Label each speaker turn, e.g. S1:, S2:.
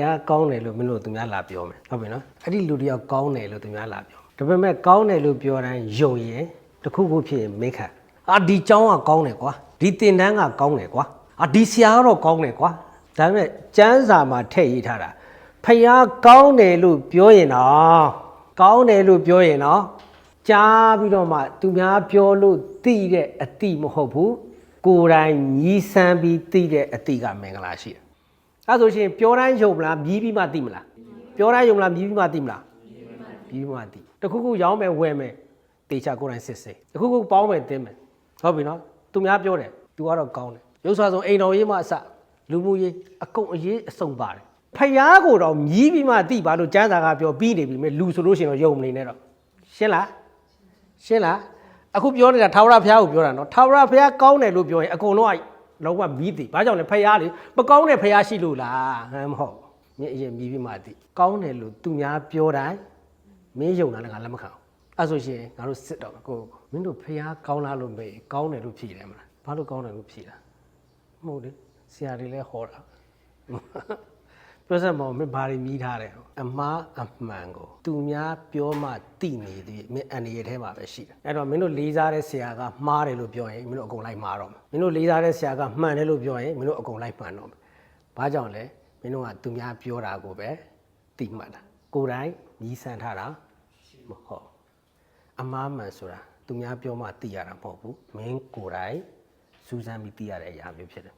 S1: ះကောင်းတယ်လို့မင်းတို့သူများလာပြောမယ်ဟုတ်ပြီနော်အဲ့ဒီလူတယောက်ကောင်းတယ်လို့သူများလာပြောဒါပေမဲ့ကောင်းတယ်လို့ပြောတိုင်းယုံရင်တစ်ခုခုဖြစ်ရင်မင်းခံအာဒီเจ้าကကောင်းတယ်ကွာဒီတင်တန်းကကောင်းတယ်ကွာအာဒီဆရာကတော့ကောင်းတယ်ကွာဒါပေမဲ့ကျမ်းစာမှာထည့်ရေးထားတာဖះကောင်းတယ်လို့ပြောရင်တော့ကောင်းတယ်လို့ပြောရင်တော့ကြားပြီးတော့မှသူများပြောလို့သိတဲ့အတိမဟုတ်ဘူးကိုယ်တိုင်ညီးဆန်းပြီးသိတဲ့အတိကမင်္ဂလာရှိတယ် အဲဆိုရှင်ပြောတိုင်းယုံမလားမြည်ပြီးမှသိမလားပြောတိုင်းယုံမလားမြည်ပြီးမှသိမလားမြည်ပြီးမှသိတခုခုရောင်းမယ်ဝယ်မယ်တေချာကိုယ်တိုင်စစ်စစ်တခုခုပေါင်းမယ်တင်းမယ်ဟုတ်ပြီနော်သူများပြောတယ်သူကတော့ကောင်းတယ်ရုပ်ဆွာဆုံးအိမ်တော်ရေးမှအစလူမှုရေးအကုန်အရေးအစုံပါတယ်ဖယားကိုတော့မြည်ပြီးမှသိပါလို့ကျမ်းစာကပြောပြီးနေပြီမဲ့လူဆိုလို့ရှိရင်တော့ယုံမနေနဲ့တော့ရှင်းလားရှင်းလားအခုပြောနေတာထာဝရဘုရားကိုပြောတာနော်ထာဝရဘုရားကောင်းတယ်လို့ပြောရင်အကုန်လုံးက လုံးဝမီးသည်ဘာကြောင့်လဲဖရားလေမကောင်းတဲ့ဖရားရှိလို့လားဟမ်မဟုတ်မြင်အရင်မြည်ပြီးမှသည်ကောင်းတယ်လို့သူများပြောတိုင်းမင်းယုံတာလည်းငါလက်မခံဘူးအဲ့ဆိုရှင်ငါတို့စစ်တော့မယ်ကိုကိုမင်းတို့ဖရားကောင်းလားလို့မေးကောင်းတယ်လို့ဖြေတယ်မလားဘာလို့ကောင်းတယ်လို့ဖြေတာမဟုတ်လေဆရာတွေလည်းဟောတာ ပြောစမ်းမအောင်မင်းဘာတွေမြည်ထားတယ်အမားအမှန်ကိုသူများပြောမှတိနေသည်မင်းအန်ဒီရဲ့ထဲမှာပဲရှိတယ်အဲ့တော့မင်းတို့လေးစားတဲ့ဆရာကမှားတယ်လို့ပြောရင်မင်းတို့အကုန်လိုက်မှားတော့မယ်မင်းတို့လေးစားတဲ့ဆရာကမှန်တယ်လို့ပြောရင်မင်းတို့အကုန်လိုက်မှန်တော့မယ်ဘာကြောင့်လဲမင်းတို့ကသူများပြောတာကိုပဲတိမှတ်တာကိုယ်တိုင်မြည်ဆန်ထားတာမဟုတ်အမားမှန်ဆိုတာသူများပြောမှသိရတာမဟုတ်ဘူးမင်းကိုယ်တိုင်စူးစမ်းပြီးသိရတဲ့အရာမျိုးဖြစ်တယ်